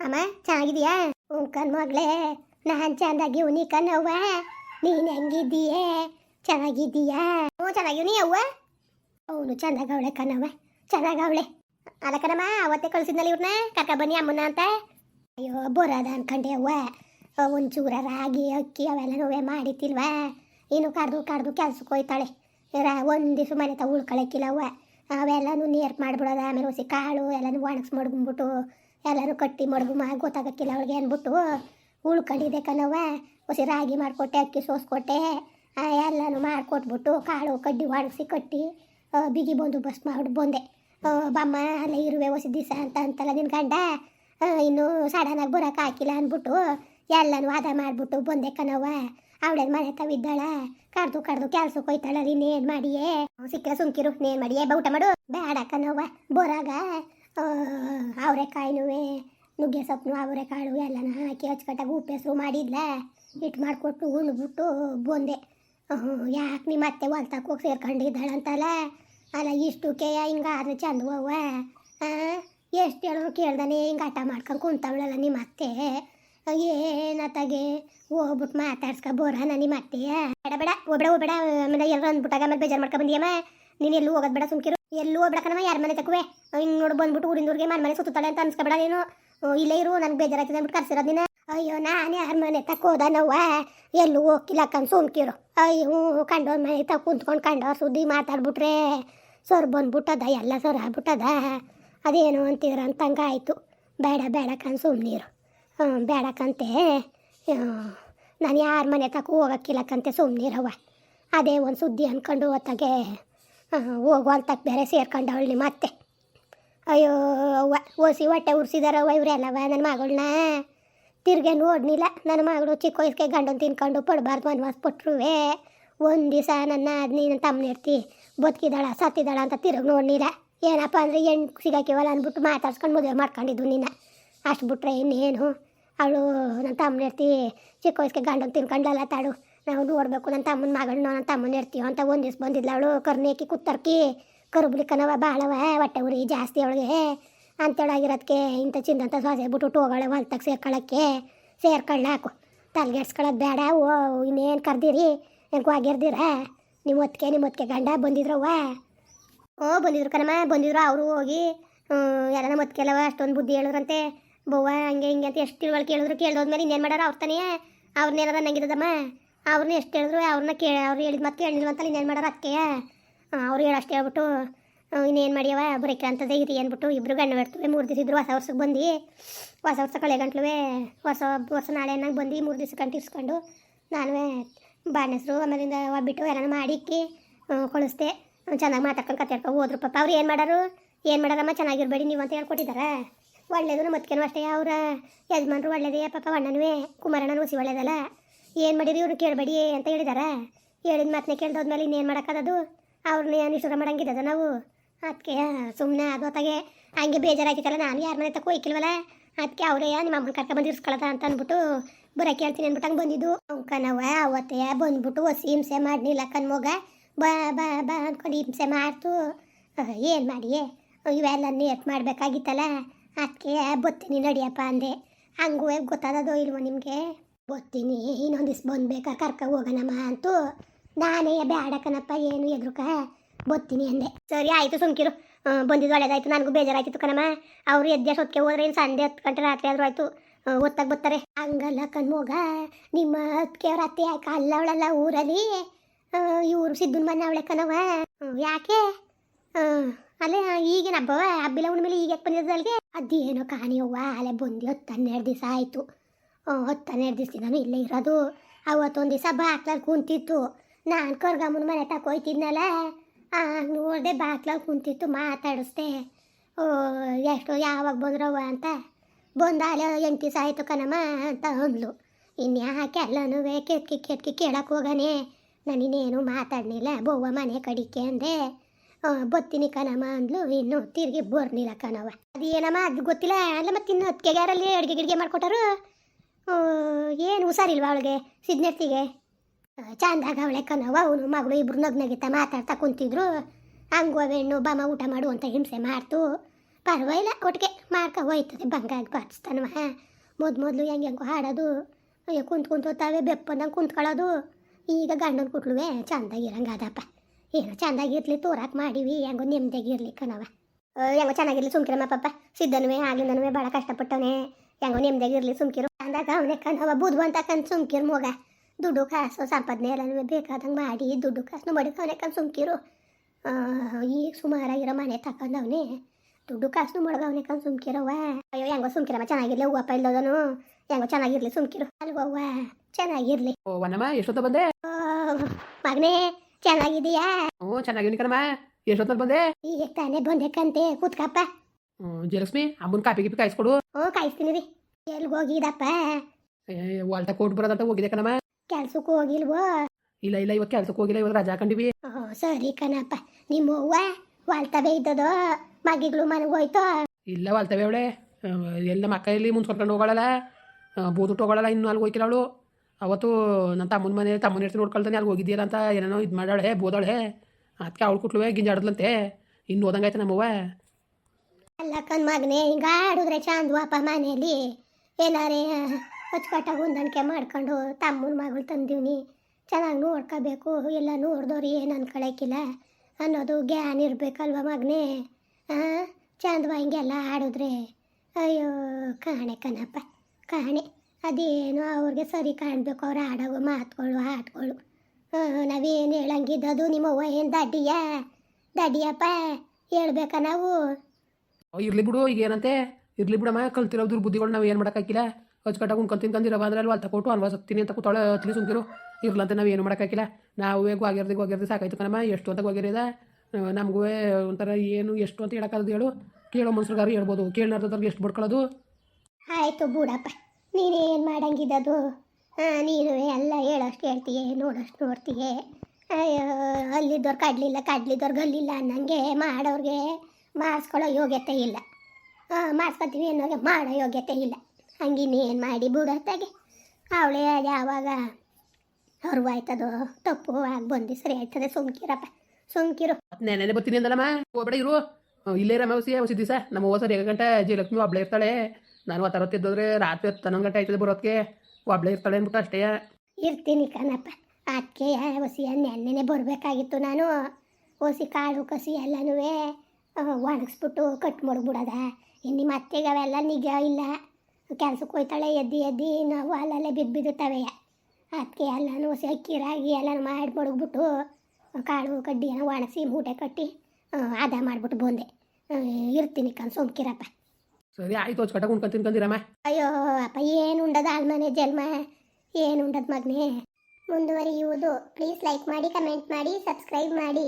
ಅಮ್ಮ ಚೆನ್ನಾಗಿದೀಯಾ ಕಣ್ ಮಗಳೇ, ನಾನು ಚಂದಾಗಿ ಉನಿ ಕಣವ್ವ ನೀನು ಹೆಂಗಿದ್ದೀಯೇ? ಚೆನ್ನಾಗಿದ್ದೀಯಾ? ಹ್ಞೂ ಚೆನ್ನಾಗಿವ್ನಿ ಅವ್ವ. ಅವನು ಚಂದಾಗವಳೆ ಕಣವ್ವ ಚೆನ್ನಾಗವಳೆ ಅಲ್ಲ ಕಣಮ್ಮ ಅವತ್ತೇ ಕಳ್ಸಿದ್ನಲ್ಲ ಇವ್ರನ್ನ ಕರ್ಕ ಬನ್ನಿ ಅಮ್ಮನ ಅಂತ. ಅಯ್ಯೋ, ಬರೋದ ಅನ್ಕಂಡೆ ಅವ್ವ. ಒಂಚೂರ ರಾಗಿ, ಅಕ್ಕಿ ಅವೆಲ್ಲ ಮಾಡಿತಿಲ್ವಾ ಇನ್ನು ಕಡ್ದು ಕಡ್ದು ಕೆಲ್ಸಕ್ಕೆ ಹೋಯ್ತಾಳೆ. ರಾ, ಒಂದು ದಿವಸ ಮನೆ ತ ಅವ್ವ. ಅವೆಲ್ಲನೂ ನೀರ್ ಮಾಡ್ಬಿಡೋದ, ಆಮೇಲೆ ಹೊಸಿ ಕಾಳು ಎಲ್ಲನೂ ಒಣಗಿಸಿ ಮಡ್ಕೊಂಬಿಟ್ಟು ಎಲ್ಲನೂ ಕಟ್ಟಿ ಮಡಗು ಮಾ ಗೊತ್ತಾಗಕ್ಕಿಲ್ಲ ಅವಳಿಗೆ ಅಂದ್ಬಿಟ್ಟು ಉಳ್ಕೊಂಡಿದ್ದೆ ಕಣವ್ವ. ಹೊಸಿ ರಾಗಿ ಮಾಡಿಕೊಟ್ಟೆ, ಅಕ್ಕಿ ಸೋಸ್ಕೊಟ್ಟೆ. ಕೊಟ್ಟೆ ಎಲ್ಲನೂ ಮಾಡಿಕೊಟ್ಬಿಟ್ಟು ಕಾಳು ಕಡ್ಡಿ ಒಣಗಿಸಿ ಕಟ್ಟಿ ಬಿಗಿ ಬಂದು ಬಸ್ ಮಾಡಿ ಬಂದೆ ಬಮ್ಮ, ಅಲ್ಲ ಇರುವೆ ಹೊಸ ದಿವಸ ಅಂತ ಅಂತಲ್ಲ ನಿನ್ನ ಗಂಡ? ಇನ್ನೂ ಸಡನ್ನಾಗಿ ಬರೋಕೆ ಹಾಕಿಲ್ಲ ಅಂದ್ಬಿಟ್ಟು ಎಲ್ಲನೂ ವಾದ ಮಾಡಿಬಿಟ್ಟು ಬಂದೆ ಕಣವ್ವ. ಅವಳೇನು ಮನೆ ತವಿದ್ದಾಳ ಕಡ್ದು ಕಡ್ದು ಕೆಲ್ಸಕ್ಕೆ ಹೋಯ್ತಾಳ ನೀನೇನು ಮಾಡಿಯೇ? ಸಿಕ್ಕ ಸುಂಕಿರು ನೇನು ಮಾಡಿಯೇ? ಬೌಟ ಮಾಡು. ಬೇಡ ಕಣವ್ವ, ಬೋರಾಗ. ಅವರೆಕಾಯಿನುವೆ ನುಗ್ಗೆ ಸೊಪ್ಪು ಅವರೆಕಾಳು ಎಲ್ಲನ ಹಾಕಿ ಅಚ್ಚುಕಟ್ಟಾಗಿ ಉಪ್ಪು, ಹೆಸರು ಮಾಡಿದ್ಲೆ, ಹಿಟ್ಟು ಮಾಡಿಕೊಟ್ಟು ಉಣ್ಬಿಟ್ಟು ಬಂದೆ. ಯಾಕೆ ನಿಮ್ಮ ಅತ್ತೆ ಹೊಲ್ತಕ್ಕೆ ಹೋಗಿ ಸೇರ್ಕೊಂಡಿದ್ದಾಳಂತಲ್ಲ ಅಲ್ಲ, ಇಷ್ಟಕ್ಕೆ ಹಿಂಗಾದ್ರೆ ಚಂದವವ್ವ ಎಷ್ಟು ಹೇಳಿದ್ರು ಕೇಳ್ದಾನೆ ಹಿಂಗೆ ಆಟ ಮಾಡ್ಕೊಂಡು ಕುಂತವಳಲ್ಲ ನಿಮ್ಮ ಅತ್ತೆ ಏನತ್ತಾಗೆ ಹೋಗ್ಬಿಟ್ಟು ಮಾತಾಡ್ಸ್ಕೊ ಬೋರ ನಿಮ್ಮ ಅತ್ತೆಯ ಬೇಡ ಬೇಡ, ಹೋಗ್ಬೇಡ ಹೋಗ್ಬೇಡ. ಆಮೇಲೆ ಎಲ್ಲರೂ ಅಂದ್ಬಿಟ್ಟಾಗ ಆಮೇಲೆ ಬೇಜಾರು ಮಾಡ್ಕೊ ಬಂದಿಯಮ್ಮ? ನೀನು ಎಲ್ಲೂ ಹೋಗೋದು ಬೇಡ ಸುಮ್ಕಿರು. ಎಲ್ಲೂ ಹೋಗ್ಬೇಡ ಯಾರು ಮನೆ ತಕ್ಕುವೆ? ಹಿಂಗೆ ನೋಡಿ ಬಂದ್ಬಿಟ್ಟು ಊರಿಂದೂರಿಗೆ ಮನೆ ಮನೆ ಸುತ್ತಾಳೆ ಅಂತ ಅನ್ಸ್ಕೊಬೇಡ ನೀನು. ಇಲ್ಲೇ ಇರು, ನನಗೆ ಬೇಜಾರಾಯ್ತದೆ ಅಂದ್ಬಿಟ್ಟು ಕರ್ಸಿರೋದು ನೀನು. ಅಯ್ಯೋ, ನಾನು ಯಾರ ಮನೆ ತಕ್ಕ ಹೋದನವ್ವ ಎಲ್ಲೂ ಹೋಗಿಲ್ಲ ಕಣ್ ಸುಮ್ಕಿರು. ಅಯ್ಯೋ ಹ್ಞೂ ಮನೆ ತಕ್ಕ ಕುಂತ್ಕೊಂಡು ಕಂಡೋರ್ ಸುದ್ದಿ ಮಾತಾಡ್ಬಿಟ್ರೆ ಸರ್ ಬಂದ್ಬಿಟ್ಟದ, ಎಲ್ಲ ಸರ್ ಆಗ್ಬಿಟ್ಟದ. ಅದೇನು ಅಂತೀರ ಅಂತಂಗೆ ಆಯಿತು ಬೇಡ ಬೇಡ ಕಣ್ ಸುಮ್ಮನೀರು ಹ್ಞೂ ಬೇಡಕ್ಕಂತೆ ನಾನು ಯಾರ ಮನೆ ತಕ್ಕ ಹೋಗಕ್ಕಿಲ್ಲಕ್ಕಂತೆ ಸುಮ್ಮನಿರವ ಅದೇ ಒಂದು ಸುದ್ದಿ ಅಂದ್ಕೊಂಡು ಹೊತ್ತಾಗೆ ಹೋಗುವಂತಕ್ಕೆ ಬೇರೆ ಸೇರ್ಕೊಂಡವಳು ಮತ್ತೆ. ಅಯ್ಯೋ, ಅವ್ವ, ಓಸಿ ಹೊಟ್ಟೆ ಉರ್ಸಿದಾರವ್ವ ಇವರೆಲ್ಲವ ನನ್ನ ಮಗಳನ್ನ ತಿರ್ಗೆ ನೋಡ್ನಿಲ್ಲ ನನ್ನ ಮಗಳು ಚಿಕ್ಕ ವಯಸ್ಸಿಗೆ ಗಂಡನ ತಿನ್ಕೊಂಡು ಪಡಬಾರ್ದು ವನವಾಸ ಪಟ್ರುವೆ. ಒಂದು ದಿವಸ ನನ್ನ ನೀನು ತಮ್ಮನಿರ್ತಿ ಬದುಕಿದಾಳ, ಸತ್ತಿದಾಳ ಅಂತ ತಿರುಗಿ ನೋಡ್ನಿಲ್ಲ. ಏನಪ್ಪ ಅಂದರೆ ಹೆಣ್ಣು ಸಿಗಾಕಿವಲ್ಲ ಅಂದ್ಬಿಟ್ಟು ಮಾತಾಡ್ಸ್ಕೊಂಡು ಮದುವೆ ಮಾಡ್ಕೊಂಡಿದ್ದು ನಿನ್ನ. ಅಷ್ಟು ಬಿಟ್ರೆ ಇನ್ನೇನು? ಅವಳು ನನ್ನ ತಮ್ಮನ ಇರ್ತಿ ಚಿಕ್ಕ ವಯಸ್ಸಿಗೆ ಗಂಡನ ತಿನ್ಕೊಂಡಲ್ಲ ತಾಡು ನಾವು ನೋಡಬೇಕು, ನನ್ನ ತಮ್ಮನ ಮಗಳನ್ನ, ನನ್ನ ತಮ್ಮನ ಇರ್ತೀವಿ ಅಂತ ಒಂದು ದಿವ್ಸ ಬಂದಿದ್ಲ ಅವಳು. ಕರ್ನೇಕಿ ಕುತ್ತರ್ಕಿ ಕರುಬ್ಲಿಕ್ಕನವ ಬಾಳವ, ಹೊಟ್ಟೆ ಉರಿ ಜಾಸ್ತಿ ಅವಳಿಗೆ. ಅಂತೇಳಾಗಿರೋದಕ್ಕೆ ಇಂಥ ಚಿಂದಂತ ಸೊಸೆ ಬಿಟ್ಟು ಟೋಗಳ ಹೊಲ್ತಾಗ ಸೇರ್ಕೊಳ್ಳೋಕ್ಕೆ ಸೇರ್ಕೊಳ್ಳಾಕು ತಲೆಗೆಡ್ಸ್ಕೊಳ್ಳೋದು ಬೇಡ. ಓ, ಇನ್ನೇನು ಕರ್ದಿರಿ? ಹೆಂಗೆ ಆಗಿರ್ದಿರ ನಿಮ್ಮ ಹೊತ್ತಿಗೆ ನಿಮ್ಮ ಹೊತ್ತಿಗೆ ಗಂಡ ಬಂದಿದ್ರವ್ವ. ಓ, ಬಂದಿದ್ರು ಕಣಮ್ಮ, ಬಂದಿದ್ರು. ಅವರು ಹೋಗಿ ಎಲ್ಲ ಮತ್ಕೆಲ್ಲವ ಅಷ್ಟೊಂದು ಬುದ್ಧಿ ಹೇಳಿದ್ರಂತೆ. ಬವ್ವ, ಹಂಗೆ ಹಿಂಗೆ ಅಂತ ಎಷ್ಟು ತಿಳುವಳಿಕೆ ಹೇಳಿದ್ರು ಕೇಳ್ದೋದ್ಮೇಲೆ ಇನ್ನೇನು ಮಾಡ್ಯಾರ? ಅವ್ರ ತಾನೇ. ಅವ್ರನ್ನೇನಾರ ನಂಗಿದ್ದಮ್ಮ ಅವ್ರನ್ನ ಎಷ್ಟು ಹೇಳಿದ್ರು ಅವ್ರನ್ನ ಕೇಳಿ, ಅವ್ರು ಹೇಳಿದ ಮತ್ತೆ ಅಂತ ಇನ್ನೇನು ಮಾಡೋರು ಅದಕ್ಕೆ ಅವ್ರು ಹೇಳಷ್ಟು ಹೇಳ್ಬಿಟ್ಟು ಇನ್ನೇನು ಮಾಡ್ಯವ? ಬರೀಕ ಅಂತದೇ ಇದು ಅಂದ್ಬಿಟ್ಟು ಇಬ್ಬರು ಗಂಡ ಬಿಡ್ತವೆ ಮೂರು ದಿವಸ ಇದ್ರು ಹೊಸ ವರ್ಷಕ್ಕೆ ಬಂದು ಹೊಸ ವರ್ಷ ಕಳೆ ಗಂಟ್ಲುವೆ, ಹೊಸ ವರ್ಷ ನಾಳೆ ಅನ್ನಂಗೆ ಬಂದು ಮೂರು ದಿವಸ ಗಂಟು ಇಸ್ಕೊಂಡು ನಾನು ಬಾಣಸರು, ಆಮೇಲಿಂದ ಒಬ್ಬಿಟ್ಟು ಎಲ್ಲ ಮಾಡಿಕ್ಕಿ ಕಳಿಸ್ದೆ. ಚೆನ್ನಾಗಿ ಮಾತಾಡ್ಕೊಂಡು ಕತ್ತಾಡ್ಕೊಂಡು ಹೋದ್ರು ಪಾಪ. ಅವ್ರು ಏನು ಮಾಡೋರು ಏನು ಮಾಡೋರಮ್ಮ ಚೆನ್ನಾಗಿರ್ಬೇಡಿ ನೀವು ಅಂತ ಹೇಳ್ಕೊಟ್ಟಿದ್ದಾರೆ ಒಳ್ಳೇದು ಮತ್ಕೇನು ಅಷ್ಟೇ. ಅವರ ಯಜಮಾನ್ರು ಒಳ್ಳೇದೇ, ಪಾಪ ಅಣ್ಣನೂ ಕುಮಾರಣ್ಣನೂ ಸಿ ಒಳ್ಳೇದಲ್ಲ. ಏನು ಮಾಡಿರಿ ಇವ್ರು ಕೇಳಬೇಡಿ ಅಂತ ಹೇಳಿದಾರ. ಹೇಳಿದ ಮಾತನ್ನ ಕೇಳ್ದೋದ್ಮೇಲೆ ಇನ್ನೇನು ಮಾಡೋಕ್ಕದದು ಅವ್ರನ್ನ ಏನು ಇಷ್ಟ ಮಾಡಂಗಿದ್ದದ ನಾವು? ಅದಕ್ಕೆ ಸುಮ್ಮನೆ ಅದು ಹೊತ್ತಾಗೆ ಹಂಗೆ ಬೇಜಾರಾಗಿತ್ತಲ್ಲ ನಾನು ಯಾರ ಮನೆ ತಕ್ಕ ಹೋಯ್ಕಿಲ್ವಲ್ಲ ಅದಕ್ಕೆ ಅವರೇ ನಿಮ್ಮ ಅಮ್ಮನ ಕರ್ಕ ಬಂದು ಅಂತ ಅಂದ್ಬಿಟ್ಟು ಬರೋಕೆ ಹೇಳ್ತೀನಿ ಅಂದ್ಬಿಟ್ಟು ಹಂಗೆ ಬಂದಿದ್ದು. ಅಂಕನವ ಅವತ್ತೇ ಬಂದ್ಬಿಟ್ಟು ಹೊಸ ಹಿಂಸೆ ಮಾಡಲಿಲ್ಲ ಕಣ್ಮೋಗ. ಬಾ ಬಾ ಬಾ ಅಂದ್ಕೊಂಡು ಹಿಂಸೆ ಮಾಡ್ತು. ಏನು ಮಾಡಿಯೇ? ಇವೆಲ್ಲ ನೇಟ್ ಮಾಡಬೇಕಾಗಿತ್ತಲ್ಲ? ಅದಕ್ಕೆ ಬತ್ತೀನಿ ನಡಿಯಪ್ಪ ಅಂದೆ. ಹಂಗೂ ಗೊತ್ತಾದದೋ ಇಲ್ವೋ ನಿಮಗೆ? ಬತ್ತೀನಿ ಇನ್ನೊಂದು ದಿವ್ಸ ಬಂದ್ಬೇಕಾ ಕರ್ಕ ಹೋಗೋಣಮ್ಮ ಅಂತೂ ನಾನೇ ಬೇಡ ಕಣಪ್ಪ ಏನು ಎದ್ರುಕ ಬತ್ತೀನಿ ಅಂದೆ. ಸರಿ, ಆಯಿತು ಸುಮ್ಕಿರು. ಬಂದಿದ್ದು ಒಳ್ಳೇದಾಯ್ತು, ನನಗೂ ಬೇಜಾರಾಯ್ತಿತ್ತು ಕಣಮ್ಮ. ಅವ್ರು ಎದ್ದೆ ಹೊತ್ತಿಗೆ ಹೋದ್ರೆ ಇನ್ನು ಸಂಜೆ ಹತ್ತು ಗಂಟೆ ರಾತ್ರಿ ಆದರೂ ಆಯಿತು ಒತ್ತಾಗ ಬರ್ತಾರೆ. ಹಂಗಲ್ಲ ಕಣ್ಮೋಗ, ನಿಮ್ಮ ಅವ್ರ ಅತ್ತೆ ಯಾಕೆ ಅಲ್ಲ, ಅವಳಲ್ಲ ಊರಲ್ಲಿ? ಇವರು ಸಿದ್ದನ ಮನೆ ಅವಳೆ ಕಣವ ಯಾಕೆ? ಅಲ್ಲೇ ಈಗಿನ ಹಬ್ಬವ ಹಬ್ಬಿಲ ಮೇಲೆ ಈಗ ಯಾಕೆ ಬಂದಿದ್ದು ಅಲ್ಲಿಗೆ ಅದೇನೋ ಕಾಣಿಯವ್ವ ಅಲ್ಲೇ ಬಂದು ಹತ್ತು ಹನ್ನೆರಡು ದಿವಸ ಆಯಿತು. ಹತ್ತು ಹನ್ನೆರಡು ದಿವಸ ನಾನು ಇಲ್ಲೇ ಇರೋದು. ಅವತ್ತೊಂದು ದಿವಸ ಬಾಕ್ಲಲ್ಲಿ ಕುಂತಿತ್ತು. ನಾನು ಕರ್ಗಮ್ಮನ ಮನೆ ತಕೋಯ್ತಿದ್ನಲ್ಲ ನೋಡಿದೆ ಬಾಕ್ಲಲ್ಲಿ ಕುಂತಿತ್ತು ಮಾತಾಡಿಸ್ದೆ. ಓ, ಎಷ್ಟು ಯಾವಾಗ ಬಂದ್ರವ ಅಂತ. ಬಂದ ಎಂಟು ದಿವಸ ಆಯಿತು ಕಣಮ್ಮ ಅಂತ ಅಂದ್ಲು. ಇನ್ಯಾಕೆ ಎಲ್ಲನೂ ಕೆಟ್ಕಿ ಕೆಟ್ಕಿ ಕೇಳಕ್ಕೆ ಹೋಗನೆ? ನಾನಿನ್ನೇನು ಮಾತಾಡಲಿಲ್ಲ. ಬೋವ ಮನೆ ಕಡಿಕೆ ಅಂದೆ. ಬತ್ತಿನಿ ಕಣಮ್ಮ ಅಂದ್ಲು. ಇನ್ನು ತಿರುಗಿ ಬರ್ನಿಲ್ಲ ಕಣವ ಅದೇನಮ್ಮ ಅದು ಗೊತ್ತಿಲ್ಲ. ಅಲ್ಲ ಮತ್ತೆ ಇನ್ನು ಹತ್ತಿಗೆ ಯಾರಲ್ಲಿ ಅಡುಗೆ ಗಿಡಿಗೆ ಮಾಡ್ಕೊಟ್ಟಾರು? ಏನು ಹುಷಾರಿಲ್ವಾ ಅವಳಿಗೆ? ಸಿದ್ನೆತ್ತಿಗೆ ಚಂದಾಗ ಅವಳೆ ಕನವ, ಅವನು ಮಗಳು ಇಬ್ರು ನಗ್ನಗಿತ ಮಾತಾಡ್ತಾ ಕುಂತಿದ್ರು. ಹಂಗು ಹೆಣ್ಣು ಬಾಮ ಊಟ ಮಾಡು ಅಂತ ಹಿಂಸೆ ಮಾಡ್ತು. ಪರವಾಗಿಲ್ಲ, ಒಟ್ಟಿಗೆ ಮಾಡ್ಕೊ ಹೋಯ್ತದೆ ಬಂಗಾರ ಬಾರಿಸ್ತಾನವ. ಮೊದ್ ಮೊದಲು ಹೆಂಗೆ ಹೆಂಗೋ ಹಾಡೋದು. ಅಯ್ಯೋ, ಕುಂತ್ ಕುಂತೋತಾವೆ ಬೆಪ್ಪಂದಂಗೆ ಕುಂತ್ಕೊಳ್ಳೋದು. ಈಗ ಗಂಡನ ಕುಟ್ಲುವೆ ಚಂದಾಗಿರಂಗೆ ಅದಪ್ಪ ಏನೋ ಚಂದಾಗಿರ್ಲಿ ತೋರಾಕ್ ಮಾಡಿವಿ, ಹೆಂಗೋ ನೆಮ್ಮದಿಯಾಗಿರ್ಲಿ ಕಣವ ಹೆಂಗೋ ಚೆನ್ನಾಗಿರ್ಲಿ ಸುಮ್ಕಿರಮ್ಮ ಪಾಪ. ಸಿದ್ಧನುವೆ, ಆಗಿಂದನುವೆ ಭಾಳ ಕಷ್ಟಪಟ್ಟವನೇ. ಹೆಂಗೋ ನೆಮ್ಮದಿಯಾಗಿರ್ಲಿ ಸುಮ್ಕಿರು. ಅಂದಾಗ ಅವನೇ ಕಣವ ಬುದ್ವಂತ ಕಂಡು ಸುಮ್ಕಿರು ಮಗ. ದುಡ್ಡು ಕಾಸು ಸಂಪಾದನೆ ಎಲ್ಲ ಬೇಕಾದಂಗೆ ಮಾಡಿ ದುಡ್ಡು ಕಾಸು ಮಾಡಿ ಅವನೇ ಕಂಡು ಸುಮ್ಕಿರು. ಈಗ ಸುಮಾರಾಗಿರೋ ಮನೆ ತಕೊಂಡವನೇ ದುಡ್ಡು ಕಾಸು ಮಡಗವನೇ ಕಂಡು ಸುಮ್ಕಿರವ್ವ. ಅಯ್ಯೋ ಹೆಂಗೋ ಸುಮ್ಕಿರಮ್ಮ ಚೆನ್ನಾಗಿರ್ಲಿ ಹೂವಪ್ಪ ಇಲ್ಲದನು ಹೆಂಗೋ ಚೆನ್ನಾಗಿರ್ಲಿ ಸುಮ್ಕಿರು. ಅಲ್ವವ್ವ ಚೆನ್ನಾಗಿರ್ಲಿ. ಓ ವನಮ್ಮ ಎಷ್ಟೊತ್ತ ಬಂದೆ? ಮಗನೇ ಚೆನ್ನಾಗಿದೀಯಾ ಹ್ಞೂ ಚೆನ್ನಾಗಿವ್ನಿ ಕಣಮ್ಮ. ಎಷ್ಟೊತ್ತ ಬಂದೆ? ಈಗ ತಾನೇ ಬಂದೆ ಕೂತ್ಕಪ್ಪ. ಹ್ಞೂ ಜಯಲಕ್ಷ್ಮಿ ಅಮ್ಮನ ಕಾಪಿ ಗಿಪಿ ಕಾಯಿಸ್ಕೊಡು. ಹ್ಞೂ ಕಾಯಿಸ್ತೀನಿ ರೀ. ಎಲ್ಗೆ ಹೋಗಿದಪ್ಪ? ವಾಲ್ಟ ಕೋಟ್ ಬರೋದಂತ ಹೋಗಿದೆ ಕಣಮ್ಮ. ಕೆಲ್ಸಕ್ಕೆ ಹೋಗಿಲ್ವೋ? ಇಲ್ಲ ಇಲ್ಲ ಇವತ್ತು ಕೆಲ್ಸಕ್ಕೆ ಹೋಗಿಲ್ಲ ಇವತ್ತು ರಜಾ ಹಾಕೊಂಡಿವಿ. ಹ್ಞೂ ಸರಿ ಕಣಪ್ಪ. ನಿಮ್ಮ ಅವ್ವ ವಾಲ್ತವೇ ಇದ್ದದೋ? ಮಗಿಗಳು ಮನೆಗೆ ಹೋಯ್ತೋ? ಇಲ್ಲ ವಾಲ್ತವೆ ಅವಳೆ. ಎಲ್ಲ ನಮ್ಮ ಅಕ್ಕ ಇಲ್ಲಿ ಮುಂದ್ಸ್ಕೊಂಡ್ಕೊಂಡು ಹೋಗಳಲ್ಲ. ಬೋದುಟ್ಟು ಹೋಗಳಲ್ಲ ಇನ್ನು ಅಲ್ಲಿ ಹೋಯ್ತಿಲ್ಲ ಅವಳು. ಅವತ್ತು ನನ್ನ ತಮ್ಮನ ಮನೆ ತಮ್ಮನ ಇರ್ತೀನಿ ನೋಡ್ಕೊಳ್ತಾನೆ ಅಲ್ಲಿ ಹೋಗಿದ್ದೀರ ಅಂತ ಏನೇನೋ ಇದು ಮಾಡಾಳೆ ಬೋದಾಳೆ. ಅದಕ್ಕೆ ಅವಳು ಕುಟ್ಲುವೆ ಗಿಂಜಾಡ್ದಂತೆ ಇನ್ನು ಓದಂಗೈತೆ ನಮ್ಮವ್ವ ಅಲ್ಲ ಕಣ್ ಮಗನೇ ಹಿಂಗ ಆಡಿದ್ರೆ ಚಂದ್ವಪ್ಪ ಮನೇಲಿ. ಏನಾರೇ ಅಚ್ಚುಕಟ್ಟಾಗಿ ಹೊಂದಾಣಿಕೆ ಮಾಡ್ಕೊಂಡು ತಮ್ಮನ ಮಗಳು ತಂದೀವಿ ಚೆನ್ನಾಗಿ ನೋಡ್ಕೋಬೇಕು, ಎಲ್ಲ ನೋಡಿದವ್ರು ಏನು ಅನ್ಕೊಳಕ್ಕಿಲ್ಲ ಅನ್ನೋದು ಜ್ಞಾನ ಇರಬೇಕಲ್ವ ಮಗನೇ? ಹಾಂ ಚಂದವ ಹಿಂಗೆಲ್ಲ ಆಡಿದ್ರೆ, ಅಯ್ಯೋ, ಕಾಣೆ ಕಣಪ್ಪ, ಕಾಣೆ. ಅದೇನು ಅವ್ರಿಗೆ ಸರಿ ಕಾಣಬೇಕು, ಅವ್ರು ಆಡೋ ಮಾತುಗಳು ಆಟಗಳು ನಾವೇನು ಹೇಳಂಗಿದ್ದದು ನಿಮ್ಮವ್ವ ಏನು ದಡ್ಡಿಯ? ದಡ್ಡಿಯಪ್ಪ, ಹೇಳ್ಬೇಕಾ ನಾವು? ಇರ್ಲಿ ಬಿಡು ಈಗ ಏನಂತೆ ಇರ್ಲಿ ಬಿಡಮ್ಮ, ಕಲ್ತಿರೋ ದುರ್ಬುದ್ಧಿಗಳು ನಾವು ಏನು ಮಾಡೋಕ್ಕಾಗಿಲ್ಲ. ಅಚ್ಚುಕಟ್ಟಾಗಿ ಉಣ್ಕೊಂಡು ತಿನ್ಕೊಂಡಿರವ ಅಂದ್ರೆ ಅಲ್ಲಿ ತಗೊಟ್ಟು ಅನ್ವಾಸ ಹೋಗ್ತೀನಿ ಅಂತ ಕೂತಾಳೆ ಹತ್ಲಿ ಸುಮ್ಕಿರು. ಇರ್ಲಂತ ನಾವು ಏನು ಮಾಡೋಕ್ಕಾಗಿಲ್ಲ. ನಾವು ಗೋಗಿರ್ದಿ ಗೋಗಿರ್ದಿ ಸಾಕಾಯ್ತು ಕಣಮ್ಮ, ಎಷ್ಟು ಅಂತ ಹೋಗಿರೋದ ನಮಗೂ ಒಂಥರ ಏನು ಎಷ್ಟು ಅಂತ ಹೇಳೋಕ್ಕಾಗದು ಹೇಳು. ಕೇಳೋ ಮನ್ಸರ್ಗಾರು ಹೇಳ್ಬೋದು, ಕೇಳಿನರ್ದವ್ರಿಗೆ ಎಷ್ಟು ಬಡ್ಕೊಳ್ಳೋದು ಆಯಿತು ಬೂಡಪ್ಪ, ನೀನೇನು ಮಾಡಂಗಿದ್ದದು ನೀನು ಎಲ್ಲ ಹೇಳೋಷ್ಟು ಹೇಳ್ತೀಯೇ, ನೋಡೋಷ್ಟು ನೋಡ್ತೀಯ. ಅಯ್ಯೋ ಅಲ್ಲಿದ್ದವ್ರು ಕಡ್ಲಿಲ್ಲ ಕಡ್ಲಿದ್ದವ್ರು ಗಲ್ಲಿಲ್ಲ ಅನ್ನಂಗೆ ಮಾಡೋರಿಗೆ ಮಾಡಿಸ್ಕೊಳ್ಳೋ ಯೋಗ್ಯತೆ ಇಲ್ಲ. ಮಾಡಿಸ್ಕೊತೀವಿ ಅನ್ನೋಗೆ ಮಾಡೋ ಯೋಗ್ಯತೆ ಇಲ್ಲ. ಹಂಗಿನ್ನೇನು ಮಾಡಿ ಬಿಡತ್ತಾಗೆ ಅವಳೇ ಯಾವಾಗ ಹೊರವಾಯ್ತದೋ ತಪ್ಪು ಆಗಿ ಬಂದು ಸರಿ ಆಯ್ತದೆ ಸುಮ್ಕಿರಪ್ಪ. ಸುಮ್ಕಿರು. ಮತ್ತೆ ನೆನೆ ಬರ್ತೀನಿ ಅಂದಲ್ಲಮ್ಮ. ಹೋಗ್ಬೇಡ ಇರು. ಇಲ್ಲೇ ಇಲ್ಲೇ ರಮಾವಸಿ ಅವಸಿ ದಿವಸ. ನಮ್ಮ ಹೋಸರ್ ಏಕ ಗಂಟೆ ಜಯಲಕ್ಷ್ಮಿ ಒಬ್ಳೆ ಇರ್ತಾಳೆ. ನಾನು ಆ ರಾತ್ರಿ ಹತ್ತು ಹನ್ನೊಂದು ಗಂಟೆ ಆಯ್ತದೆ ಬರೋದಕ್ಕೆ ಒಬ್ಳೆ ಇರ್ತಾಳೆ ಅಂದ್ಬಿಟ್ಟು ಅಷ್ಟೇ. ಇರ್ತೀನಿ ಕಣಪ್ಪ. ಅದಕ್ಕೆ ಹೊಸಿ ನೆನ್ನೆನೆ ಬರಬೇಕಾಗಿತ್ತು ನಾನು. ಹೊಸಿ ಕಾಳು ಕಸಿ ಎಲ್ಲನೂ ಒಣಗಿಸ್ಬಿಟ್ಟು ಕಟ್ ಮಾಡ್ಬಿಡೋದ. ಇನ್ನು ನಿಮ್ಮ ಅತ್ತೆಗೆ ಅವೆಲ್ಲ ನಿಜ ಇಲ್ಲ. ಕೆಲ್ಸಕ್ಕೆ ಹೋಯ್ತಾಳೆ ಎದ್ದು ಎದ್ದು ನಾವು ಅಲ್ಲಲ್ಲೇ ಬಿದ್ದು ಬಿದ್ದುತ್ತವೆ ಅದಕ್ಕೆ ಎಲ್ಲನೂ ಹೊಸ ಅಕ್ಕಿ ರಾಗಿ ಎಲ್ಲನೂ ಮಾಡಿ ಮಡಗ್ಬಿಟ್ಟು ಕಾಳು ಕಡ್ಡಿ ಎಲ್ಲ ಒಣಗಿಸಿ ಮೂಟೆ ಕಟ್ಟಿ ಅದ ಮಾಡಿಬಿಟ್ಟು ಬಂದೆ. ಇರ್ತೀನಿ ಕಣ್ ಸೋಮ್ಕಿರಪ್ಪ. ಸರಿ ಆಯ್ತು ಅಚ್ಚುಕಟ್ಟಾಗಿ ಉಣ್ಕೊಂಡು ತಿನ್ಕೊಂಡಿರಮ್ಮ ಅಯ್ಯೋ ಅಪ್ಪ ಏನು ಉಂಡದ ಅಲ್ಮನೆ ಜನ್ಮ? ಏನು ಉಂಡದ ಮಗನೇ? ಮುಂದುವರಿಯುವುದು. ಪ್ಲೀಸ್ ಲೈಕ್ ಮಾಡಿ ಕಮೆಂಟ್ ಮಾಡಿ ಸಬ್ಸ್ಕ್ರೈಬ್ ಮಾಡಿ.